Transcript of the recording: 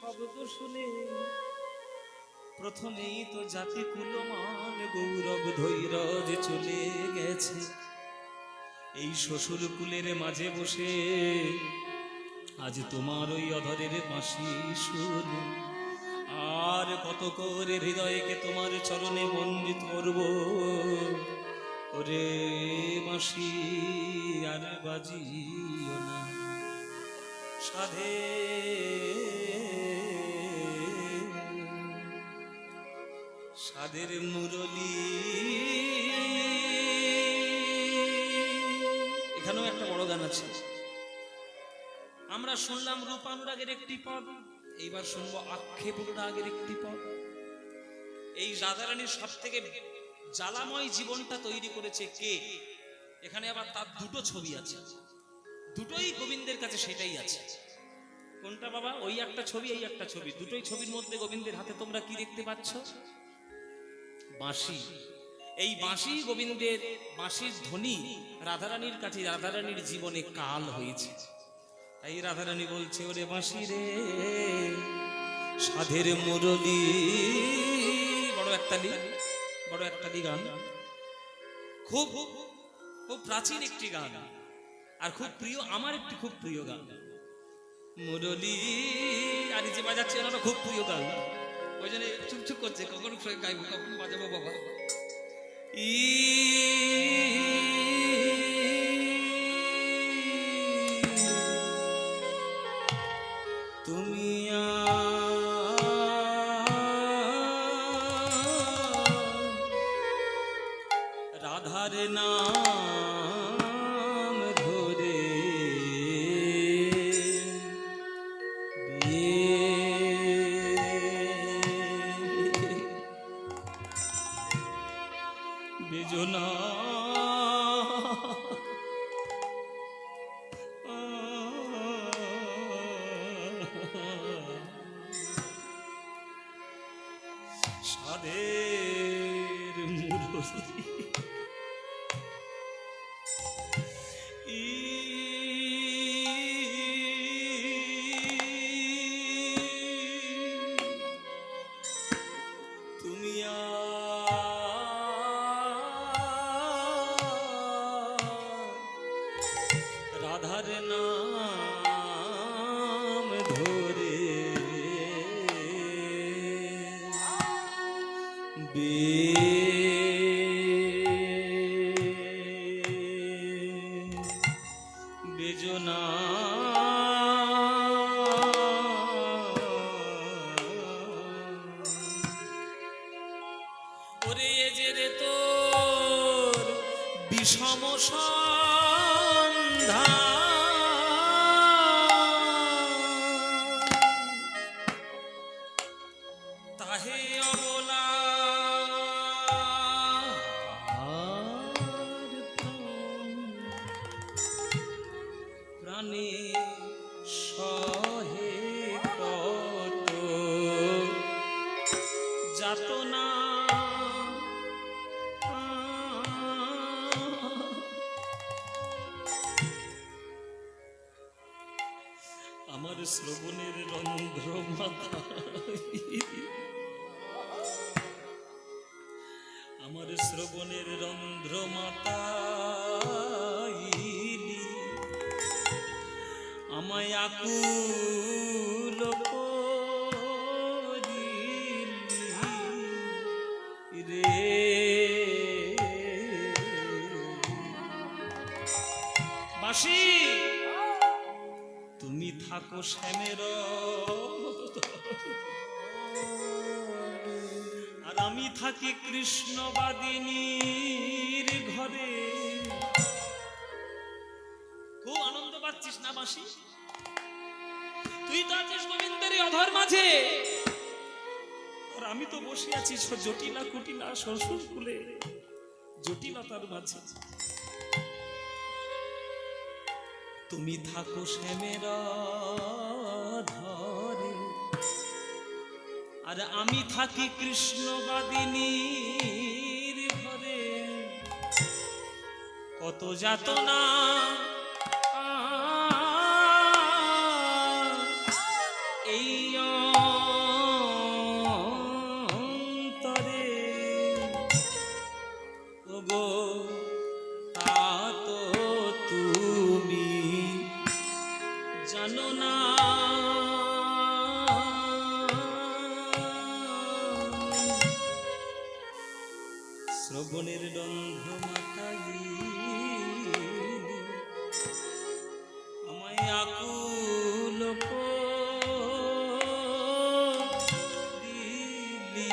শব্দ শুনে প্রথমেই তো জাতি কুলমান গৌরব ধৈর্য চলে গেছে। এই শ্বশুর কুলের মাঝে বসে আজ তোমার ওই অধরের বাঁশি শুন। আর কত করে হৃদয়কে তোমার চরণে বন্দিত করব। ওরে বাঁশি আর বাজিও না। সাধে সাদের মুরলি। এখানেও একটা বড় গান আছে। আমরা শুনলাম রূপানুরাগের একটি পদ, এইবার শুনব আক্ষেপ অনুরাগের একটি পদ। এই রাধারানীর সব থেকে জ্বালাময় জীবনটা তৈরি করেছে কে? এখানে আবার তার দুটো ছবি আছে। দুটোই গোবিন্দের কাছে সেটাই আছে। কোনটা বাবা? ওই একটা ছবি, এই একটা ছবি। দুটোই ছবির মধ্যে গোবিন্দের হাতে তোমরা কি দেখতে পাচ্ছ? বাঁশি। এই বাঁশি গোবিন্দের বাঁশির ধ্বনি রাধারানীর কাছে রাধারানীর জীবনে কাল হয়েছে। তাই রাধারানী বলছে, ওরে বাঁশি রে, সাধের মুরলি। বড় একটা লি, বড় একটা লি গান। খুব খুব প্রাচীন একটি গান, আর খুব প্রিয়, আমার একটি খুব প্রিয় গান। মুরলি, আর যে বাজাচ্ছে ওনারা খুব প্রিয় গান। ওই জন্য চুপচুপ করছে কখন গাইবো কখন বাজাবো বাবা? ই রাধার নাম বেজনা সাদের তুমি বেজনা। ওরে যে রে তোর বিষম সন্ধান শ্রবণের রন্ধ্র মাথা আমার শ্রবণের রন্ধ্র মাতা আমায় তুমি থাকো শ্যামের আর আমি থাকি কৃষ্ণবাদিনীর ঘরে। খুব আনন্দ পাচ্ছিস না বাসি তুই তো আছিস গোবিন্দের এই অধর মাঝে। আর আমি তো বসে আছি জটিলা কুটিলা শ্বশুর কুলে। জটিলতার মাঝে। তুমি থাকো শ্যামের ধরে। আর আমি থাকি কৃষ্ণবাদিনীর ঘরে। কত যাতনা এই অন্তরে। গো তা তো তুই জানো না। শ্রবণের গন্ধ মাথায় আমায় আকুল দিলি